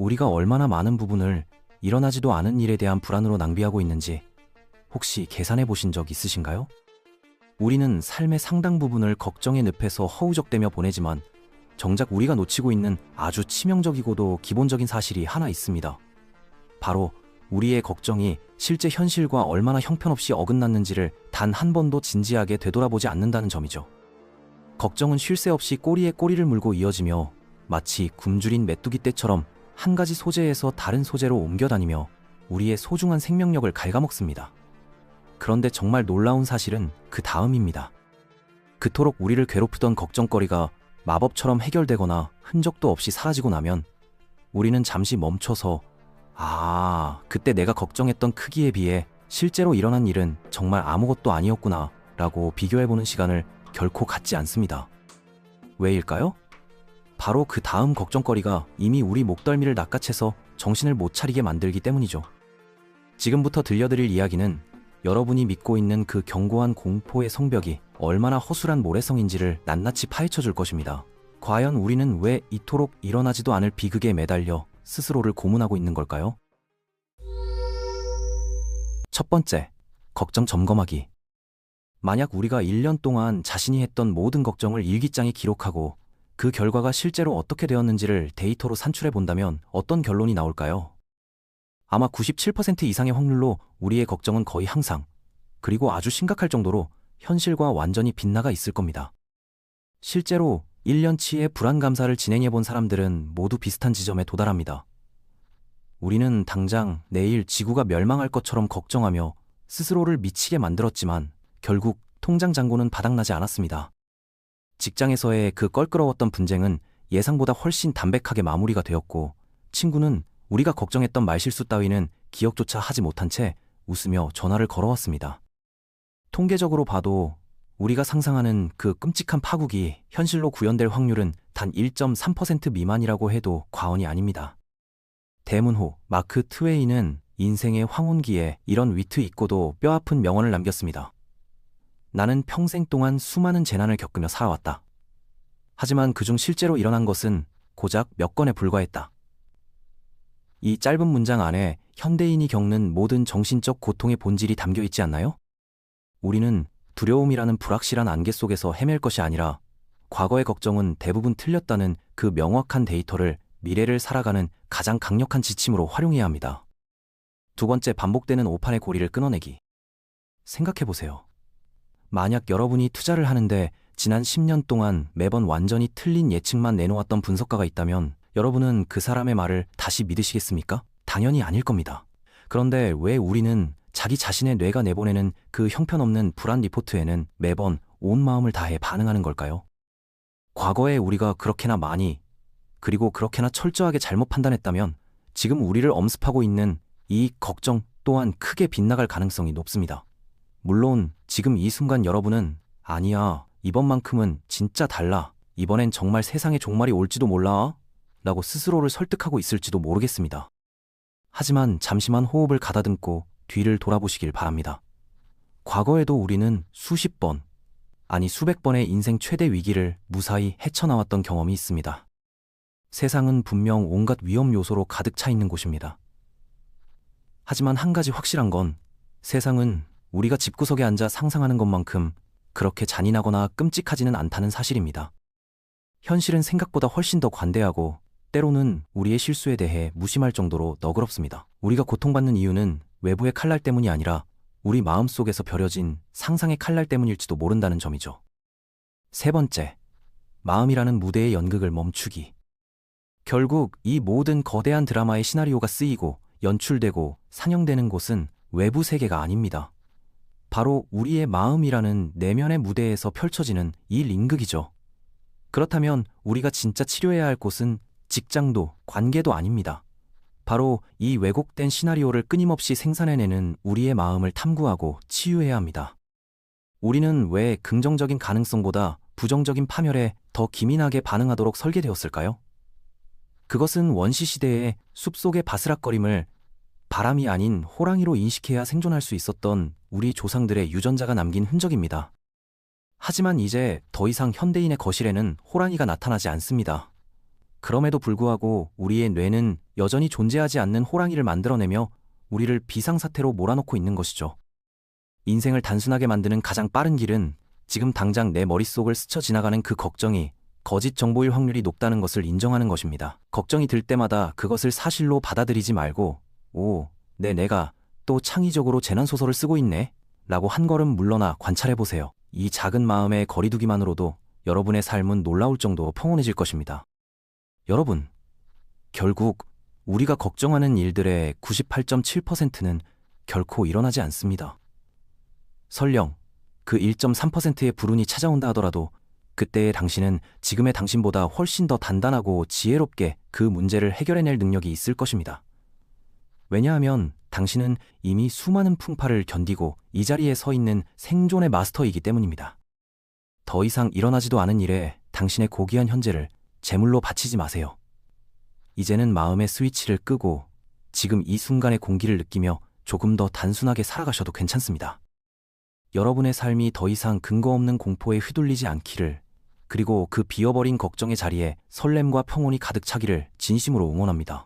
우리가 얼마나 많은 부분을 일어나지도 않은 일에 대한 불안으로 낭비하고 있는지 혹시 계산해 보신 적 있으신가요? 우리는 삶의 상당 부분을 걱정의 늪에서 허우적대며 보내지만 정작 우리가 놓치고 있는 아주 치명적이고도 기본적인 사실이 하나 있습니다. 바로 우리의 걱정이 실제 현실과 얼마나 형편없이 어긋났는지를 단 한 번도 진지하게 되돌아보지 않는다는 점이죠. 걱정은 쉴 새 없이 꼬리에 꼬리를 물고 이어지며 마치 굶주린 메뚜기 떼처럼 한 가지 소재에서 다른 소재로 옮겨다니며 우리의 소중한 생명력을 갉아먹습니다. 그런데 정말 놀라운 사실은 그 다음입니다. 그토록 우리를 괴롭히던 걱정거리가 마법처럼 해결되거나 흔적도 없이 사라지고 나면 우리는 잠시 멈춰서 아, 그때 내가 걱정했던 크기에 비해 실제로 일어난 일은 정말 아무것도 아니었구나 라고 비교해보는 시간을 결코 갖지 않습니다. 왜일까요? 바로 그 다음 걱정거리가 이미 우리 목덜미를 낚아채서 정신을 못 차리게 만들기 때문이죠. 지금부터 들려드릴 이야기는 여러분이 믿고 있는 그 견고한 공포의 성벽이 얼마나 허술한 모래성인지를 낱낱이 파헤쳐 줄 것입니다. 과연 우리는 왜 이토록 일어나지도 않을 비극에 매달려 스스로를 고문하고 있는 걸까요? 첫 번째, 걱정 점검하기. 만약 우리가 1년 동안 자신이 했던 모든 걱정을 일기장에 기록하고 그 결과가 실제로 어떻게 되었는지를 데이터로 산출해 본다면 어떤 결론이 나올까요? 아마 97% 이상의 확률로 우리의 걱정은 거의 항상, 그리고 아주 심각할 정도로 현실과 완전히 빗나가 있을 겁니다. 실제로 1년치의 불안 감사를 진행해 본 사람들은 모두 비슷한 지점에 도달합니다. 우리는 당장 내일 지구가 멸망할 것처럼 걱정하며 스스로를 미치게 만들었지만 결국 통장 잔고는 바닥나지 않았습니다. 직장에서의 그 껄끄러웠던 분쟁은 예상보다 훨씬 담백하게 마무리가 되었고 친구는 우리가 걱정했던 말실수 따위는 기억조차 하지 못한 채 웃으며 전화를 걸어왔습니다. 통계적으로 봐도 우리가 상상하는 그 끔찍한 파국이 현실로 구현될 확률은 단 1.3% 미만이라고 해도 과언이 아닙니다. 대문호 마크 트웨이는 인생의 황혼기에 이런 위트 있고도 뼈아픈 명언을 남겼습니다. 나는 평생 동안 수많은 재난을 겪으며 살아왔다. 하지만 그중 실제로 일어난 것은 고작 몇 건에 불과했다. 이 짧은 문장 안에 현대인이 겪는 모든 정신적 고통의 본질이 담겨 있지 않나요? 우리는 두려움이라는 불확실한 안개 속에서 헤맬 것이 아니라 과거의 걱정은 대부분 틀렸다는 그 명확한 데이터를 미래를 살아가는 가장 강력한 지침으로 활용해야 합니다. 두 번째 반복되는 오판의 고리를 끊어내기. 생각해 보세요. 만약 여러분이 투자를 하는데 지난 10년 동안 매번 완전히 틀린 예측만 내놓았던 분석가가 있다면 여러분은 그 사람의 말을 다시 믿으시겠습니까? 당연히 아닐 겁니다. 그런데 왜 우리는 자기 자신의 뇌가 내보내는 그 형편없는 불안 리포트에는 매번 온 마음을 다해 반응하는 걸까요? 과거에 우리가 그렇게나 많이 그리고 그렇게나 철저하게 잘못 판단했다면 지금 우리를 엄습하고 있는 이 걱정 또한 크게 빗나갈 가능성이 높습니다. 물론 지금 이 순간 여러분은 아니야, 이번만큼은 진짜 달라. 이번엔 정말 세상의 종말이 올지도 몰라. 라고 스스로를 설득하고 있을지도 모르겠습니다. 하지만 잠시만 호흡을 가다듬고 뒤를 돌아보시길 바랍니다. 과거에도 우리는 수십 번, 아니 수백 번의 인생 최대 위기를 무사히 헤쳐나왔던 경험이 있습니다. 세상은 분명 온갖 위험 요소로 가득 차 있는 곳입니다. 하지만 한 가지 확실한 건 세상은 우리가 집구석에 앉아 상상하는 것만큼 그렇게 잔인하거나 끔찍하지는 않다는 사실입니다. 현실은 생각보다 훨씬 더 관대하고 때로는 우리의 실수에 대해 무심할 정도로 너그럽습니다. 우리가 고통받는 이유는 외부의 칼날 때문이 아니라 우리 마음 속에서 벼려진 상상의 칼날 때문일지도 모른다는 점이죠. 세 번째, 마음이라는 무대의 연극을 멈추기. 결국 이 모든 거대한 드라마의 시나리오가 쓰이고 연출되고 상영되는 곳은 외부 세계가 아닙니다. 바로 우리의 마음이라는 내면의 무대에서 펼쳐지는 이 링극이죠. 그렇다면 우리가 진짜 치료해야 할 곳은 직장도 관계도 아닙니다. 바로 이 왜곡된 시나리오를 끊임없이 생산해내는 우리의 마음을 탐구하고 치유해야 합니다. 우리는 왜 긍정적인 가능성보다 부정적인 파멸에 더 기민하게 반응하도록 설계되었을까요? 그것은 원시 시대의 숲속의 바스락거림을 바람이 아닌 호랑이로 인식해야 생존할 수 있었던 우리 조상들의 유전자가 남긴 흔적입니다. 하지만 이제 더 이상 현대인의 거실에는 호랑이가 나타나지 않습니다. 그럼에도 불구하고 우리의 뇌는 여전히 존재하지 않는 호랑이를 만들어내며 우리를 비상사태로 몰아넣고 있는 것이죠. 인생을 단순하게 만드는 가장 빠른 길은 지금 당장 내 머릿속을 스쳐 지나가는 그 걱정이 거짓 정보일 확률이 높다는 것을 인정하는 것입니다. 걱정이 들 때마다 그것을 사실로 받아들이지 말고, 오, 내 내가 또 창의적으로 재난소설을 쓰고 있네? 라고 한 걸음 물러나 관찰해보세요. 이 작은 마음의 거리두기만으로도 여러분의 삶은 놀라울 정도로 평온해질 것입니다. 여러분, 결국 우리가 걱정하는 일들의 98.7%는 결코 일어나지 않습니다. 설령 그 1.3%의 불운이 찾아온다 하더라도 그때의 당신은 지금의 당신보다 훨씬 더 단단하고 지혜롭게 그 문제를 해결해낼 능력이 있을 것입니다. 왜냐하면 당신은 이미 수많은 풍파를 견디고 이 자리에 서 있는 생존의 마스터이기 때문입니다. 더 이상 일어나지도 않은 일에 당신의 고귀한 현재를 제물로 바치지 마세요. 이제는 마음의 스위치를 끄고 지금 이 순간의 공기를 느끼며 조금 더 단순하게 살아가셔도 괜찮습니다. 여러분의 삶이 더 이상 근거 없는 공포에 휘둘리지 않기를, 그리고 그 비어버린 걱정의 자리에 설렘과 평온이 가득 차기를 진심으로 응원합니다.